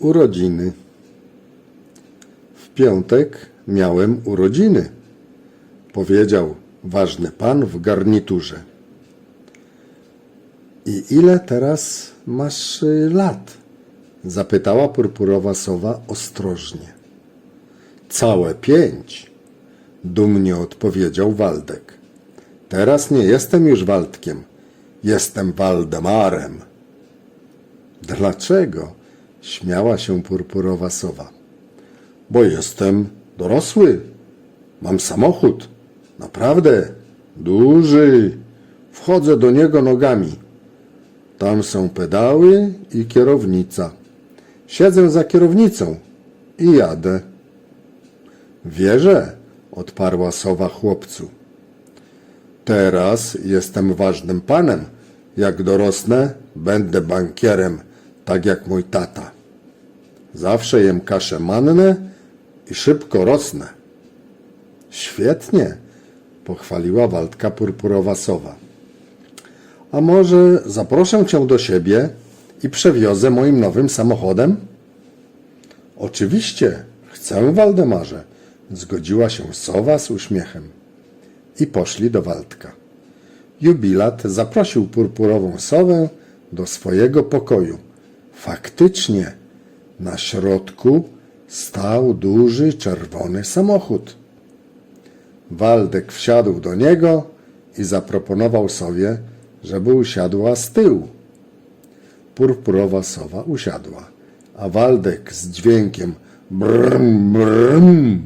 Urodziny. W piątek miałem urodziny, powiedział ważny pan w garniturze. I ile teraz masz y, lat? zapytała purpurowa sowa ostrożnie. Całe pięć, dumnie odpowiedział Waldek. Teraz nie jestem już Waldkiem, jestem Waldemarem. Dlaczego? Śmiała się purpurowa sowa. Bo jestem dorosły. Mam samochód. Naprawdę duży. Wchodzę do niego nogami. Tam są pedały i kierownica. Siedzę za kierownicą i jadę. Wierzę, odparła sowa chłopcu. Teraz jestem ważnym panem. Jak dorosnę, będę bankierem, tak jak mój tata. Zawsze jem kaszę mannę i szybko rosnę. Świetnie, pochwaliła Waldka purpurowa sowa. A może zaproszę cię do siebie i przewiozę moim nowym samochodem? Oczywiście, chcę, Waldemarze, zgodziła się sowa z uśmiechem. I poszli do Waldka. Jubilat zaprosił purpurową sowę do swojego pokoju. Faktycznie, na środku stał duży czerwony samochód. Waldek wsiadł do niego i zaproponował sowie, żeby usiadła z tyłu. Purpurowa sowa usiadła, a Waldek z dźwiękiem brm, brm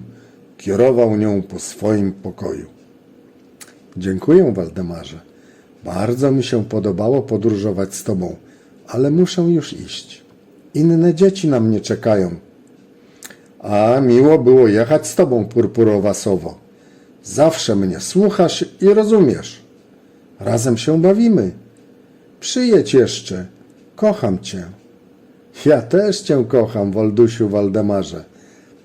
kierował nią po swoim pokoju. Dziękuję, Waldemarze. Bardzo mi się podobało podróżować z tobą, ale muszę już iść. Inne dzieci na mnie czekają. A miło było jechać z tobą, purpurowa sowo. Zawsze mnie słuchasz i rozumiesz. Razem się bawimy. Przyjedź jeszcze. Kocham cię. Ja też cię kocham, Woldusiu Waldemarze.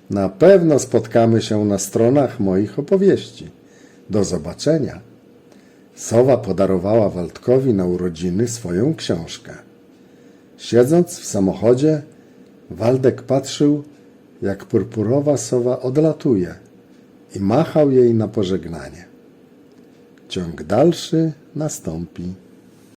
Na pewno spotkamy się na stronach moich opowieści. Do zobaczenia. Sowa podarowała Waldkowi na urodziny swoją książkę. Siedząc w samochodzie, Waldek patrzył, jak purpurowa sowa odlatuje i machał jej na pożegnanie. Ciąg dalszy nastąpi.